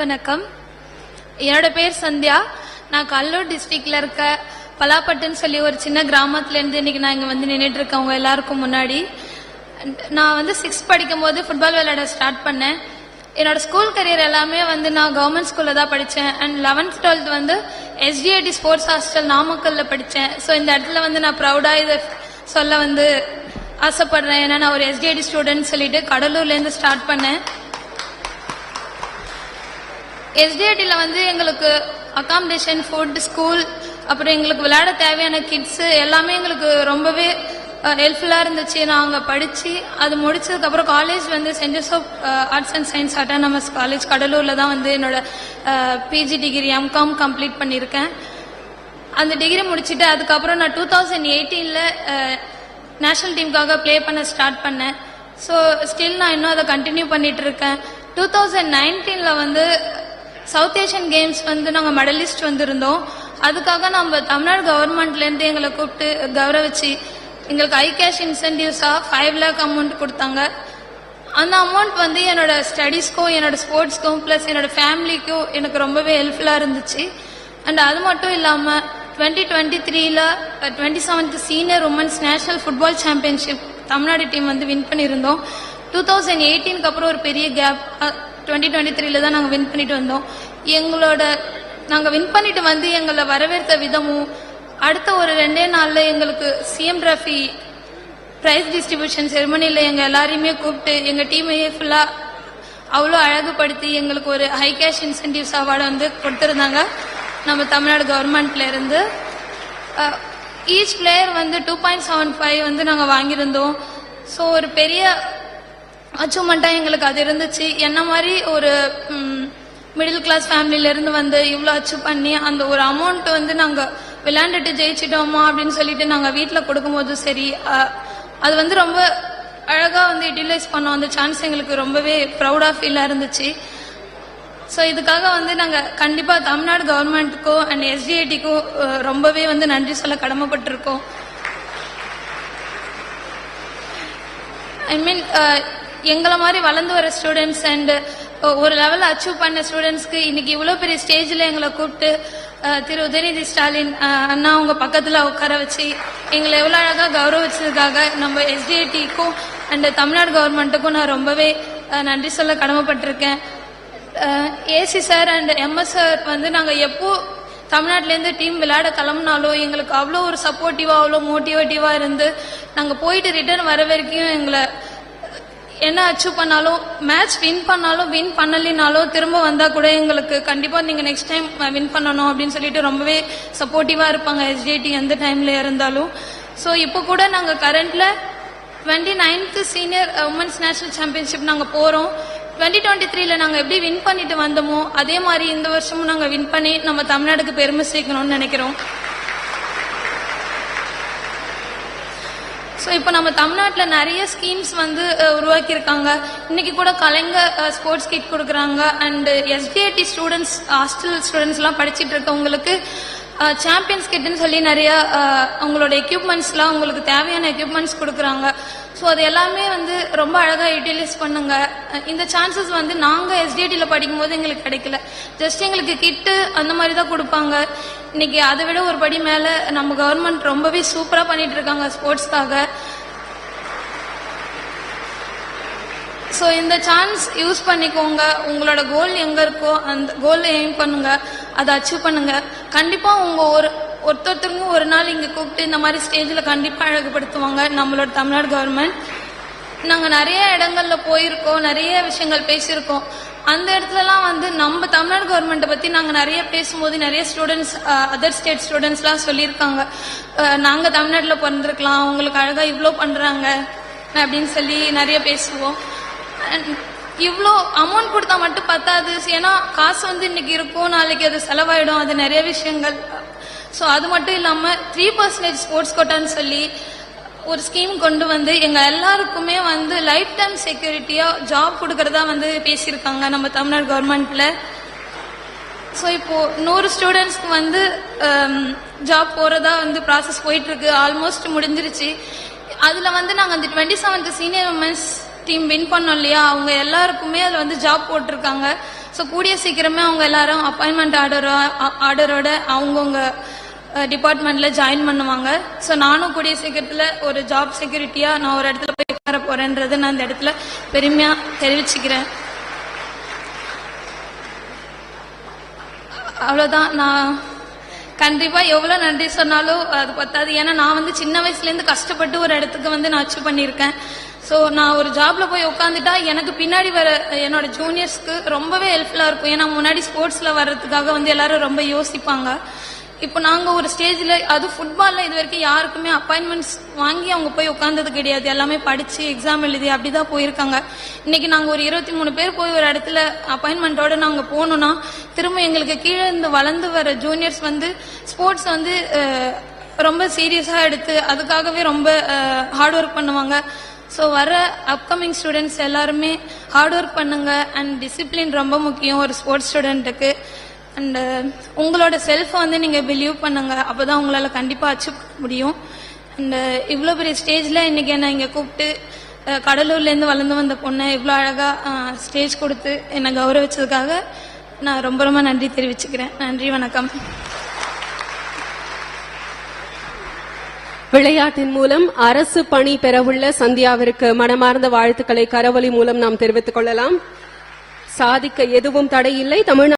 வணக்கம். என்னோட பேர் சந்தியா. நான் கல்லூர் டிஸ்ட்ரிக்ட்ல இருக்க பலாப்பட்டுன்னு சொல்லி ஒரு சின்ன கிராமத்துல இருந்து இன்னைக்கு நான் இங்க வந்து நின்றுட்டு இருக்கேன். உங்க எல்லாருக்கும் முன்னாடி. நான் வந்து சிக்ஸ்த் படிக்கும் போது ஃபுட்பால் விளையாட ஸ்டார்ட் பண்ணேன். என்னோட ஸ்கூல் கரியர் எல்லாமே வந்து நான் கவர்மெண்ட் ஸ்கூல்ல தான் படித்தேன் அண்ட் லெவன்த் டுவெல்த் வந்து S D I D sports hostel நாமக்கல்ல படித்தேன் ஸோ இந்த இடத்துல வந்து நான் ப்ரௌடாக இதை சொல்ல வந்து ஆசைப்படுறேன். ஏன்னா நான் ஒரு எஸ்டிஐடி ஸ்டூடெண்ட் சொல்லிட்டு கடலூர்லேருந்து ஸ்டார்ட் பண்ணேன். எஸ்டிஐடியில் வந்து எங்களுக்கு அகாமடேஷன் ஃபுட் ஸ்கூல் அப்புறம் எங்களுக்கு விளையாட தேவையான கிட்ஸு எல்லாமே எங்களுக்கு ரொம்பவே ஹெல்ப்ஃபுல்லாக இருந்துச்சு. நாங்கள் படித்து அது முடிச்சதுக்கப்புறம் காலேஜ் வந்து Saint Joseph arts and science autonomous college கடலூரில் தான் வந்து என்னோட பிஜி டிகிரி எம்காம் கம்ப்ளீட் பண்ணியிருக்கேன். அந்த டிகிரி முடிச்சுட்டு அதுக்கப்புறம் நான் டூ தௌசண்ட் எயிட்டீனில் நேஷனல் டீமுக்காக ப்ளே பண்ண ஸ்டார்ட் பண்ணேன். ஸோ ஸ்டில் நான் இன்னும் அதை கண்டினியூ பண்ணிகிட்டு இருக்கேன். டூ தௌசண்ட் நைன்டீனில் வந்து சவுத் ஏஷியன் கேம்ஸ் வந்து நாங்கள் மெடலிஸ்ட் வந்திருந்தோம். அதுக்காக நம்ம தமிழ்நாடு கவர்மெண்ட்லேருந்து எங்களை கூப்பிட்டு கௌரவிச்சு எங்களுக்கு ஐ கேஷ் இன்சென்டிவ்ஸாக ஃபைவ் லேக் அமௌண்ட் கொடுத்தாங்க. அந்த அமௌண்ட் வந்து என்னோட ஸ்டடீஸ்க்கும் என்னோட ஸ்போர்ட்ஸ்க்கும் ப்ளஸ் என்னோட ஃபேமிலிக்கும் எனக்கு ரொம்பவே ஹெல்ப்ஃபுல்லாக இருந்துச்சு. அண்ட் அது மட்டும் இல்லாமல் டுவெண்ட்டி டுவெண்ட்டி த்ரீல twenty seventh senior women's national football championship Tamil Nadu team வந்து வின் பண்ணியிருந்தோம். டூ தௌசண்ட் எயிட்டீனுக்கு அப்புறம் ஒரு பெரிய கேப் டுவெண்ட்டி டுவெண்ட்டி த்ரீல தான் நாங்கள் வின் பண்ணிட்டு வந்தோம். எங்களோட நாங்கள் வின் பண்ணிட்டு வந்து எங்களை வரவேற்ற விதமும் அடுத்த ஒரு ரெண்டே நாளில் எங்களுக்கு சிஎம் ரஃபி ப்ரைஸ் டிஸ்ட்ரிபியூஷன் செரிமனியில் எங்கள் எல்லாரையுமே கூப்பிட்டு எங்கள் டீமையே ஃபுல்லாக அவ்வளோ அழகுபடுத்தி எங்களுக்கு ஒரு ஹை கேஷ் இன்சென்டிவ்ஸ் அவார்டு வந்து கொடுத்துருந்தாங்க. நம்ம தமிழ்நாடு கவர்மெண்ட்ல இருந்து. ஈச் பிளேயர் வந்து டூ பாயிண்ட் செவன் ஃபைவ் வந்து நாங்கள் வாங்கியிருந்தோம். ஸோ ஒரு பெரிய அச்சீவ்மெண்ட்டாக எங்களுக்கு அது இருந்துச்சு. என்ன மாதிரி ஒரு மிடில் கிளாஸ் ஃபேமிலியிலேருந்து வந்து இவ்வளோ அச்சீவ் பண்ணி அந்த ஒரு அமௌண்ட் வந்து நாங்கள் விளையாண்டுட்டு ஜெயிச்சிட்டோமா அப்படின்னு சொல்லிட்டு நாங்கள் வீட்டில் கொடுக்கும்போது சரி அது வந்து ரொம்ப அழகாக வந்து யூட்டிலைஸ் பண்ணோம் அந்த சான்ஸ் எங்களுக்கு ரொம்பவே ப்ரௌடாக ஃபீலாக இருந்துச்சு. ஸோ இதுக்காக வந்து நாங்கள் கண்டிப்பாக தமிழ்நாடு கவர்மெண்ட்டுக்கும் அண்ட் எஸ்டிஐடிக்கும் ரொம்பவே வந்து நன்றி சொல்ல கடமைப்பட்டிருக்கோம். ஐ மீன் எங்களை மாதிரி வளர்ந்து வர ஸ்டூடெண்ட்ஸ் அண்ட் ஒரு லெவலில் அச்சீவ் பண்ண ஸ்டூடெண்ட்ஸ்க்கு இன்னைக்கு இவ்வளோ பெரிய ஸ்டேஜில் எங்களை கூப்பிட்டு திரு உதயநிதி ஸ்டாலின் அண்ணா உங்க பக்கத்தில் உட்கார வச்சு எங்களை எவ்வளோ அழகாக கௌரவிச்சதுக்காக நம்ம எஸ்டிஐடிக்கும் அண்ட் தமிழ்நாடு கவர்மெண்ட்டுக்கும் நான் ரொம்பவே நன்றி சொல்ல கடமைப்பட்டிருக்கேன். AC sir and MS sir வந்து நாங்கள் எப்போ தமிழ்நாட்டிலேருந்து டீம் விளையாட கிளம்புனாலும் எங்களுக்கு அவ்வளோ ஒரு சப்போர்ட்டிவாக அவ்வளோ மோட்டிவேட்டிவாக இருந்து நாங்கள் போயிட்டு ரிட்டர்ன் வர வரைக்கும் எங்களை என்ன அச்சீவ் பண்ணாலும் மேட்ச் வின் பண்ணாலும் வின் பண்ணலினாலும் திரும்ப வந்தால் கூட எங்களுக்கு கண்டிப்பாக நீங்கள் நெக்ஸ்ட் டைம் வின் பண்ணணும் அப்படின்னு சொல்லிட்டு ரொம்பவே சப்போர்ட்டிவாக இருப்பாங்க எஸ்ஜேடி எந்த டைமில் இருந்தாலும். ஸோ இப்போ கூட நாங்கள் கரண்ட்டில் twenty ninth senior women's national championship நாங்கள் போகிறோம் டுவெண்ட்டி டுவெண்ட்டி த்ரீல நாங்கள் எப்படி வின் பண்ணிட்டு வந்தோமோ அதே மாதிரி இந்த வருஷமும் நாங்கள் வின் பண்ணி நம்ம தமிழ்நாடுக்கு பெருமை சேர்க்கணும்னு நினைக்கிறோம். ஸோ இப்போ நம்ம தமிழ்நாட்டில் நிறைய ஸ்கீம்ஸ் வந்து உருவாக்கியிருக்காங்க. இன்னைக்கு கூட கலைஞர் ஸ்போர்ட்ஸ் கிட் கொடுக்குறாங்க. அண்ட் எஸ்டிஐடி ஸ்டூடெண்ட்ஸ் ஹாஸ்டல் ஸ்டூடெண்ட்ஸ்லாம் படிச்சுட்டு இருக்கவங்களுக்கு சாம்பியன்ஸ் கிட்னு சொல்லி நிறைய அவங்களோட எக்யூப்மெண்ட்ஸ்லாம் உங்களுக்கு தேவையான எக்யூப்மெண்ட்ஸ் கொடுக்குறாங்க. ஸோ அது எல்லாமே வந்து ரொம்ப அழகாக யூட்டிலைஸ் பண்ணுங்க. இந்த சான்சஸ் வந்து நாங்கள் எஸ்டிஐடியில் படிக்கும்போது எங்களுக்கு கிடைக்கல. ஜஸ்ட் எங்களுக்கு கிட்டு அந்த மாதிரி தான் கொடுப்பாங்க. இன்னைக்கு அதை விட ஒரு படி மேலே நம்ம கவர்மெண்ட் ரொம்பவே சூப்பராக பண்ணிட்டு இருக்காங்க ஸ்போர்ட்ஸ்க்காக ஸோ இந்த சான்ஸ் யூஸ் பண்ணிக்கோங்க. உங்களோட கோல் எங்கே இருக்கோ அந்த கோலை எய்ம் பண்ணுங்க. அதை அச்சீவ் பண்ணுங்க. கண்டிப்பாக உங்கள் ஒரு ஒருத்தருக்கும் ஒரு நாள் இங்கே கூப்பிட்டு இந்த மாதிரி ஸ்டேஜில் கண்டிப்பாக அழகுபடுத்துவாங்க. நம்மளோட தமிழ்நாடு கவர்மெண்ட் நாங்கள் நிறைய இடங்கள்ல போயிருக்கோம் நிறைய விஷயங்கள் பேசியிருக்கோம். அந்த இடத்துலலாம் வந்து நம்ம தமிழ்நாடு கவர்மெண்ட்டை பற்றி நாங்கள் நிறைய பேசும்போது நிறைய ஸ்டூடெண்ட்ஸ் அதர் ஸ்டேட் ஸ்டூடெண்ட்ஸ்லாம் சொல்லியிருக்காங்க. நாங்கள் தமிழ்நாட்டில் பிறந்திருக்கலாம் அவங்களுக்கு அழகாக இவ்வளோ பண்ணுறாங்க அப்படின்னு சொல்லி நிறைய பேசுவோம். இவ்வளோ அமௌண்ட் கொடுத்தா மட்டும் பத்தாது. ஏன்னா காசு வந்து இன்னைக்கு இருக்கும் நாளைக்கு அது செலவாயிடும் அது நிறைய விஷயங்கள். ஸோ அது மட்டும் இல்லாமல் த்ரீ பர்சன்டேஜ் ஸ்போர்ட்ஸ் கோட்டான்னு சொல்லி ஒரு ஸ்கீம் கொண்டு வந்து எங்க எல்லாருக்குமே வந்து லைஃப் டைம் செக்யூரிட்டியா ஜாப் கொடுக்கறதா வந்து பேசியிருக்காங்க நம்ம தமிழ்நாடு கவர்மெண்ட்ல ஸோ இப்போ நூறு ஸ்டூடெண்ட்ஸ்க்கு வந்து um, ஜாப் போறதா வந்து ப்ராசஸ் போயிட்டு இருக்கு ஆல்மோஸ்ட் முடிஞ்சிருச்சு. அதுல வந்து நாங்க அந்த twenty seventh senior women's team win பண்ணோம் இல்லையா? அவங்க எல்லாருக்குமே அதுல வந்து ஜாப் போட்டிருக்காங்க. ஸோ கூடிய சீக்கிரமே அவங்க எல்லாரும் அப்பாயின்மெண்ட் ஆர்டரோ ஆர்டரோட அவங்கவுங்க டிபார்ட்மெண்ட்ல ஜாயின் பண்ணுவாங்க. ஸோ நானும் கூடிய சீக்கிரத்தில் ஒரு ஜாப் செக்யூரிட்டியா நான் ஒரு இடத்துல போய் உட்கார போறேன்றது நான் இந்த இடத்துல பெருமையா தெரிவிச்சுக்கிறேன். அவ்வளோதான் நான் கண்டிப்பா எவ்வளவு நன்றி சொன்னாலும் அது பத்தாது. ஏன்னா நான் வந்து சின்ன வயசுல இருந்து கஷ்டப்பட்டு ஒரு இடத்துக்கு வந்து நான் அச்சீவ் பண்ணியிருக்கேன். ஸோ நான் ஒரு ஜாப்ல போய் உட்காந்துட்டா எனக்கு பின்னாடி வர என்னோட ஜூனியர்ஸ்க்கு ரொம்பவே ஹெல்ப்ஃபுல்லா இருக்கும். ஏன்னா முன்னாடி ஸ்போர்ட்ஸ்ல வர்றதுக்காக வந்து எல்லாரும் ரொம்ப யோசிப்பாங்க. இப்போ நாங்க ஒரு ஸ்டேஜ்ல அது ஃபுட்பால்ல இது வரைக்கும் யாருக்குமே அப்பாயின்மெண்ட்ஸ் வாங்கி அவங்க போய் உட்காந்தது கிடையாது. எல்லாமே படிச்சு எக்ஸாம் எழுதி அப்படிதான் போயிருக்காங்க. இன்னைக்கு நாங்க ஒரு இருபத்தி மூணு பேர் போய் ஒரு இடத்துல அப்பாயின்மெண்டோட நாங்க போனோம்னா திரும்ப எங்களுக்கு கீழே இருந்து வளர்ந்து வர ஜூனியர்ஸ் வந்து ஸ்போர்ட்ஸ் வந்து ரொம்ப சீரியஸா எடுத்து அதுக்காகவே ரொம்ப ஹார்ட் ஒர்க் பண்ணுவாங்க. ஸோ வர அப்கமிங் ஸ்டூடெண்ட்ஸ் எல்லாருமே ஹார்ட் ஒர்க் பண்ணுங்க அண்ட் டிசிப்ளின் ரொம்ப முக்கியம் ஒரு ஸ்போர்ட்ஸ் ஸ்டூடெண்ட்டுக்கு அண்ட் uh, உங்களோட செல்ஃபை வந்து நீங்க பிலீவ் பண்ணுங்க. அப்பதான் உங்களால கண்டிப்பா அச்சீவ் பண்ண முடியும். அண்ட் uh, இவ்வளோ பெரிய ஸ்டேஜ்ல இன்னைக்கு என்ன இங்க கூப்பிட்டு கடலூர்லேருந்து கடலூர்ல இருந்து வளர்ந்து வந்த பொண்ணை இவ்வளோ அழகா ஸ்டேஜ் கொடுத்து என்னை கௌரவிச்சதுக்காக நான் ரொம்ப ரொம்ப நன்றி தெரிவிச்சுக்கிறேன். நன்றி வணக்கம். விளையாட்டின் மூலம் அரசு பணி பெறவுள்ள சந்தியாவிற்கு மனமார்ந்த வாழ்த்துக்களை கரவொலி மூலம் நாம் தெரிவித்துக் கொள்ளலாம். சாதிக்க எதுவும் தடையில்லை. தமிழ்நாடு